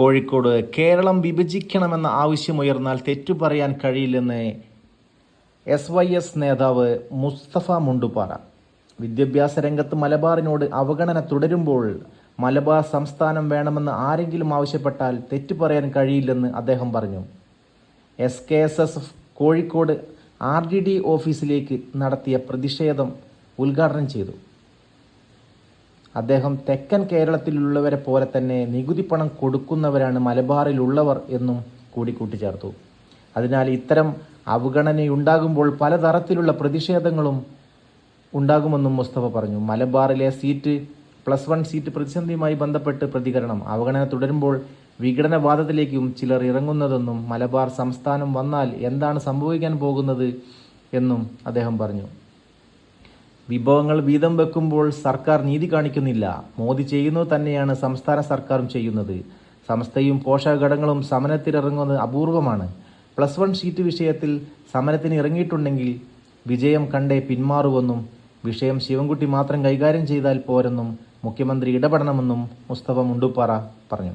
കോഴിക്കോട് കേരളം വിഭജിക്കണമെന്ന ആവശ്യമുയർന്നാൽ തെറ്റു പറയാൻ കഴിയില്ലെന്ന് എസ് വൈ എസ് നേതാവ് മുസ്തഫ മുണ്ടുപാറ വിദ്യാഭ്യാസ രംഗത്ത് മലബാറിനോട് അവഗണന തുടരുമ്പോൾ മലബാർ സംസ്ഥാനം വേണമെന്ന് ആരെങ്കിലും ആവശ്യപ്പെട്ടാൽ തെറ്റു പറയാൻ കഴിയില്ലെന്ന് അദ്ദേഹം പറഞ്ഞു. S K S S F Kozhikode R D D ഓഫീസിലേക്ക് നടത്തിയ പ്രതിഷേധം ഉദ്ഘാടനം ചെയ്തു. അദ്ദേഹം തെക്കൻ കേരളത്തിലുള്ളവരെ പോലെ തന്നെ നികുതി പണം കൊടുക്കുന്നവരാണ് മലബാറിലുള്ളവർ എന്നും കൂടി കൂട്ടിച്ചേർത്തു. അതിനാൽ ഇത്തരം അവഗണനയുണ്ടാകുമ്പോൾ പലതരത്തിലുള്ള പ്രതിഷേധങ്ങളും ഉണ്ടാകുമെന്നും മുസ്തഫ പറഞ്ഞു. മലബാറിലെ സീറ്റ് പ്ലസ് വൺ സീറ്റ് പ്രതിസന്ധിയുമായി ബന്ധപ്പെട്ട് പ്രതികരണം. അവഗണന തുടരുമ്പോൾ വിഘടനവാദത്തിലേക്കും ചിലർ ഇറങ്ങുന്നതെന്നും മലബാർ സംസ്ഥാനം വന്നാൽ എന്താണ് സംഭവിക്കാൻ പോകുന്നത് എന്നും അദ്ദേഹം പറഞ്ഞു. വിഭവങ്ങൾ വീതം വെക്കുമ്പോൾ സർക്കാർ നീതി കാണിക്കുന്നില്ല. മോദി ചെയ്യുന്നത് തന്നെയാണ് സംസ്ഥാന സർക്കാരും ചെയ്യുന്നത്. സംസ്ഥയും പോഷകഘടകങ്ങളും സമരത്തിലിറങ്ങുന്നത് അപൂർവമാണ്. പ്ലസ് വൺ സീറ്റ് വിഷയത്തിൽ സമരത്തിന് ഇറങ്ങിയിട്ടുണ്ടെങ്കിൽ വിജയം കണ്ടേ പിന്മാറുവെന്നും വിഷയം ശിവൻകുട്ടി മാത്രം കൈകാര്യം ചെയ്താൽ പോരെന്നും മുഖ്യമന്ത്രി ഇടപെടണമെന്നും മുസ്തഫ മുണ്ടുപ്പാറ പറഞ്ഞു.